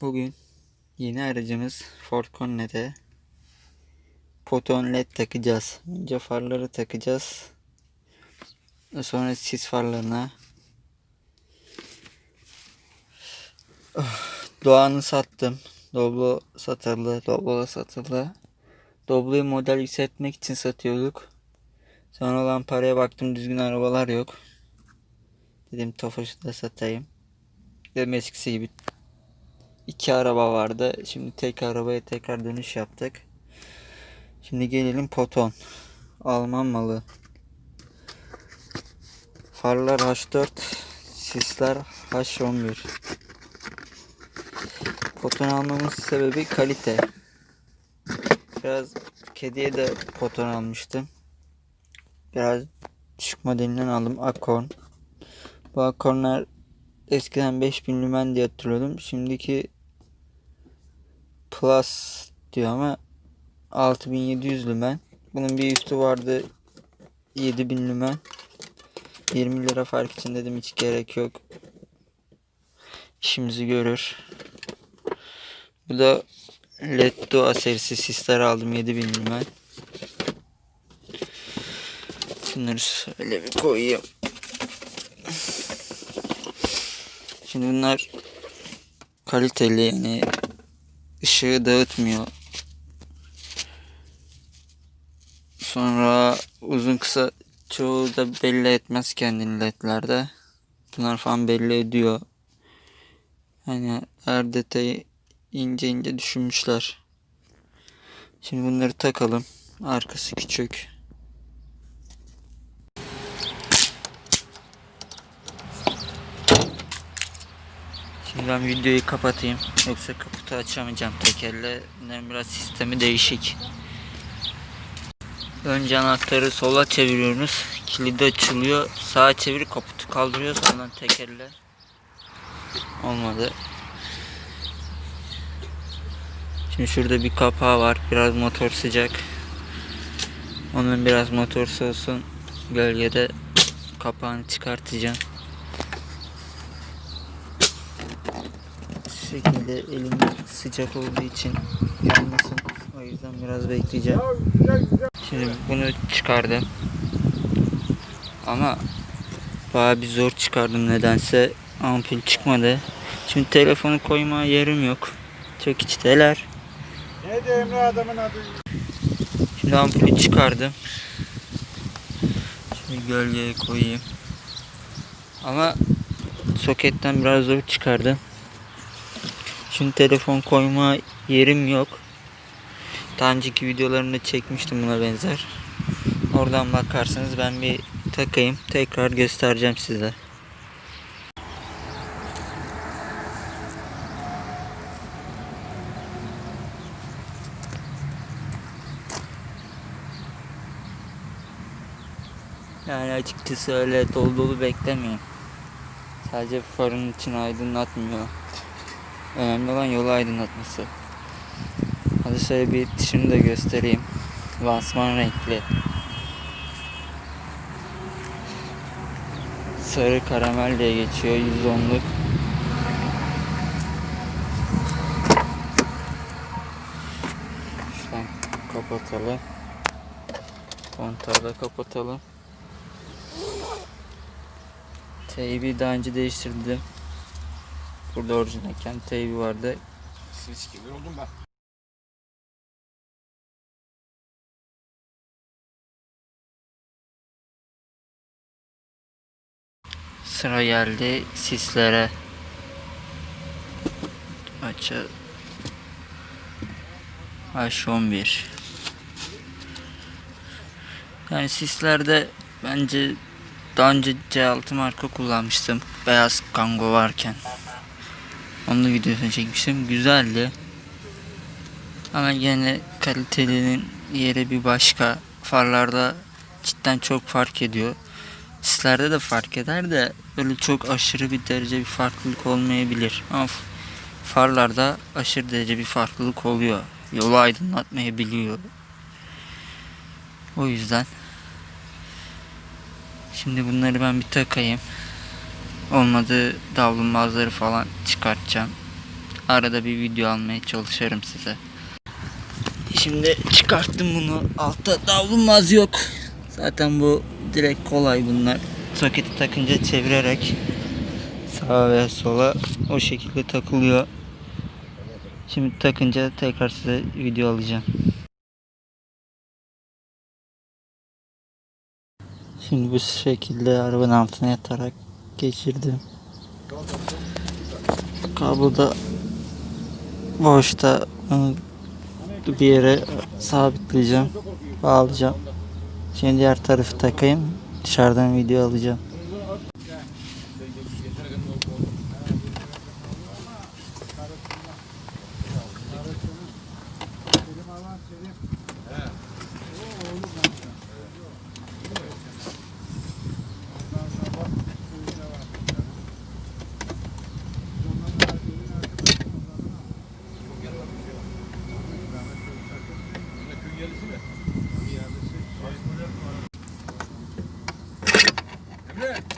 Bugün yeni aracımız Ford Cornet'e Poton LED takacağız. Önce farları takacağız. Sonra sis farlarına. Doğan'ı sattım. Doblo satıldı. Doblo satıldı. Doblo'yu model yükseltmek için satıyorduk. Sonra olan paraya baktım düzgün arabalar yok. Dedim Tofaş'ı da satayım. Dedim eskisi gibi iki araba vardı. Şimdi tek arabaya tekrar dönüş yaptık. Şimdi gelelim Poton. Alman malı. Farlar H4, sisler H11. Poton almamın sebebi kalite. Biraz kediye de poton almıştım. Biraz düşük modelinden aldım. Akorn. Bu akornlar eskiden 5000 lümen diye hatırlıyordum. Şimdiki Plus diyor ama 6700 lümen. Bunun bir üstü vardı 7000 lümen. 20 lira fark için dedim hiç gerek yok. İşimizi görür. Bu da LED Dua serisi sisler aldım 7000 lümen. Şunları şöyle bir koyayım. Şimdi bunlar kaliteli yani ışığı dağıtmıyor. Sonra uzun kısa çoğu da belli etmez kendini ledlerde. Bunlar falan belli ediyor. Hani her detayı ince ince düşünmüşler. Şimdi bunları takalım. Arkası küçük. Şimdi ben videoyu kapatayım. Yoksa kaputu açamayacağım tekerle. Bunların biraz sistemi değişik. Önce anahtarı sola çeviriyoruz. Kilidi açılıyor. Sağa çevir kaputu kaldırıyoruz. Ondan tekerle. Olmadı. Şimdi şurada bir kapağı var. Biraz motor sıcak. Onun biraz motor soğusun. Gölgede kapağını çıkartacağım. Şekilde elim sıcak olduğu için yanmasın. O yüzden biraz bekleyeceğim. Şimdi bunu çıkardım. Ama bayağı bir zor çıkardım nedense. Ampul çıkmadı. Şimdi telefonu koyma yerim yok. Çok içteler. Neydi Emre adamın adı? Şimdi ampulü çıkardım. Şimdi gölgeye koyayım. Ama soketten biraz zor çıkardım. Şimdi telefon koyma yerim yok. Daha önceki videolarını çekmiştim buna benzer. Oradan bakarsanız ben bir takayım. Tekrar göstereceğim size. Yani açıkçası öyle dolu dolu beklemiyorum. Sadece farın için aydınlatmıyor. Önemli olan yolu aydınlatması. Hadi şöyle bir dışını da göstereyim. Lansman renkli. Sarı karamel diye geçiyor. 110'luk. Şuradan kapatalım. Kontağı da kapatalım. Teybi daha önce değiştirdim. Burada orijinal kendi teybi vardı. Ses gibi oldum ben. Sıra geldi sislere. Açı H11 Yani sislerde bence daha önce C6 marka kullanmıştım. Beyaz Kango varken. Onun videosunu çekmiştim. Güzeldi. Ama yine kalitelinin yeri bir başka. Farlarda cidden çok fark ediyor. Sislerde de fark eder de böyle çok aşırı bir derece bir farklılık olmayabilir. Ama farlarda aşırı derece bir farklılık oluyor. Yolu aydınlatmayabiliyor. O yüzden şimdi bunları ben bir takayım. Olmadı davlumbazları falan çıkartacağım. arada bir video almaya çalışırım size. Şimdi çıkarttım bunu. Altta davlumbaz yok. Zaten bu direkt kolay bunlar. Soketi takınca çevirerek sağa ve sola o şekilde takılıyor. Şimdi takınca tekrar size video alacağım. Şimdi bu şekilde arabanın altına yatarak geçirdim. Kablo da boşta bir yere sabitleyeceğim. Bağlayacağım. Şimdi diğer tarafı takayım. Dışarıdan video alacağım.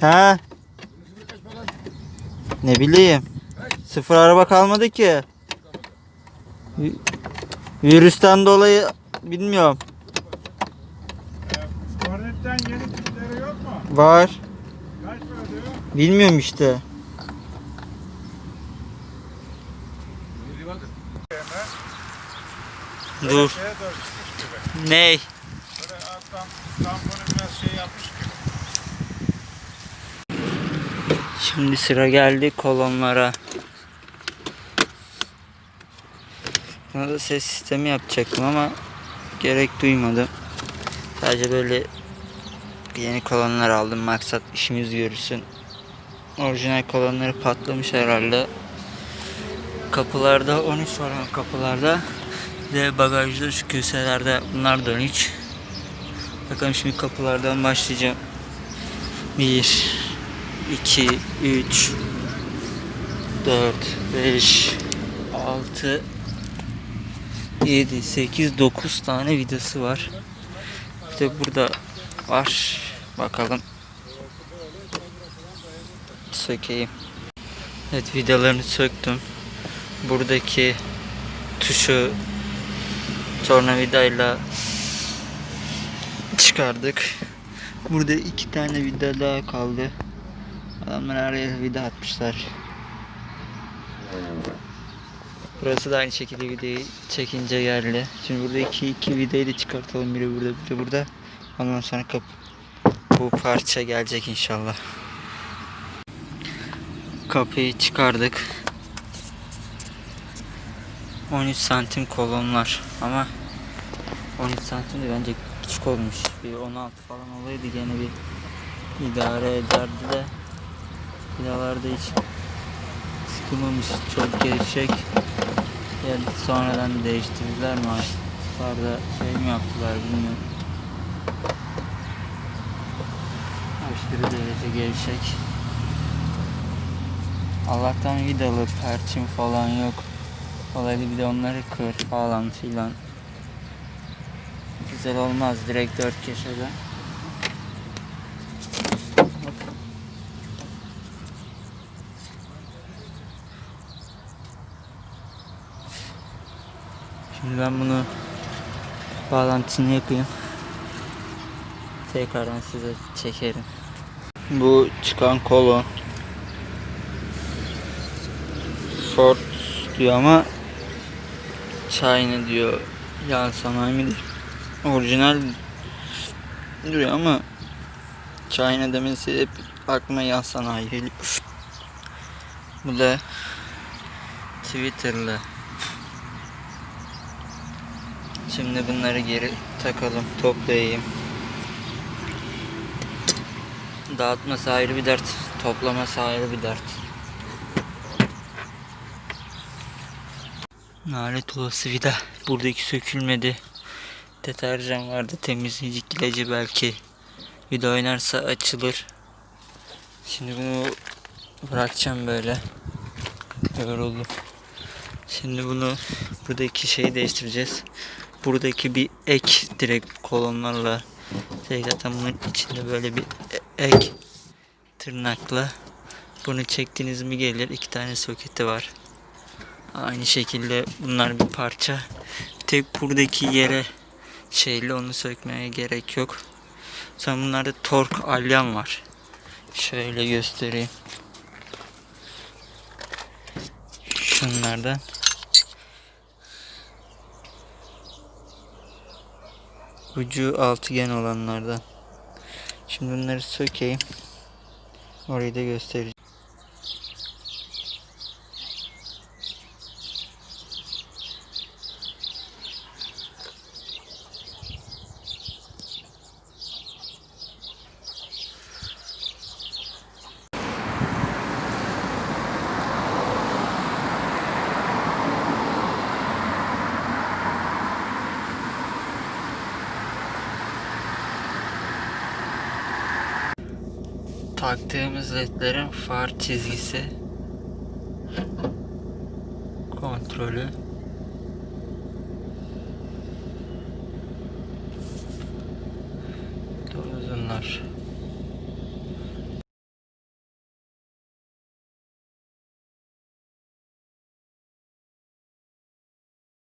Ha? Ne bileyim. Sıfır araba kalmadı ki. Vi- Virüsten dolayı bilmiyorum. Kornetten yeni tipleri yok mu? Var. Kaç para diyor? Bilmiyorum işte. Dur. Ney? Böyle alttan tamponu biraz şey yapmış gibi. Şimdi sıra geldi kolonlara. Buna da ses sistemi yapacaktım ama gerek duymadım. Sadece böyle yeni kolonlar aldım. Maksat işimiz görürsün. Orijinal kolonları patlamış herhalde. Kapılarda 13 var kapılarda. De bagajda şu köselerde bunlar da 13. Bakalım şimdi kapılardan başlayacağım. 1 2 3 4 5 6 7 8 9 tane vidası var. Bir de burada var. Bakalım. Sökeyim. Evet vidalarını söktüm. Buradaki tuşu tornavidayla çıkardık. Burada iki tane vida daha kaldı. Adamlar araya vida atmışlar. Burası da aynı şekilde vidayı çekince geldi. Şimdi burada iki, iki vidayı da çıkartalım. Biri burada, biri burada. Ondan sonra kap bu parça gelecek inşallah. Kapıyı çıkardık. 13 santim kolonlar ama 13 santim de bence küçük olmuş. Bir 16 falan olaydı gene bir idare ederdi de vidalarda hiç sıkılmamış çok gevşek. Yani sonradan değiştirdiler mi artıklarda şey mi yaptılar bilmiyorum. Aşırı derece gevşek. Allah'tan vidalı perçin falan yok. Olaydı bir de onları kır falan filan. Güzel olmaz direkt dört köşede Ben bunu bağlantısını yapayım. Tekrardan size çekerim. Bu çıkan kolon Ford diyor ama China diyor. Ya sanayi midir? Orijinal diyor ama China demesi hep aklıma ya sanayi geliyor. Bu da Twitter'lı Şimdi bunları geri takalım, toplayayım. Dağıtması ayrı bir dert, toplaması ayrı bir dert. Nalet olası vida. Buradaki sökülmedi. Deterjan vardı, temizleyici ilacı belki. Vida oynarsa açılır. Şimdi bunu bırakacağım böyle. Yoruldum. Şimdi bunu buradaki şeyi değiştireceğiz. Buradaki bir ek direkt kolonlarla şey zaten bunun içinde böyle bir ek tırnakla bunu çektiğiniz mi gelir iki tane soketi var Aynı şekilde bunlar bir parça. Tek buradaki yere şeyli onu sökmeye gerek yok. Sonra bunlarda tork alyan var. Şöyle göstereyim. Şunlardan. Ucu altıgen olanlardan. Şimdi bunları sökeyim. Orayı da göstereceğim. Taktığımız ledlerin far çizgisi kontrolü. Uzunlar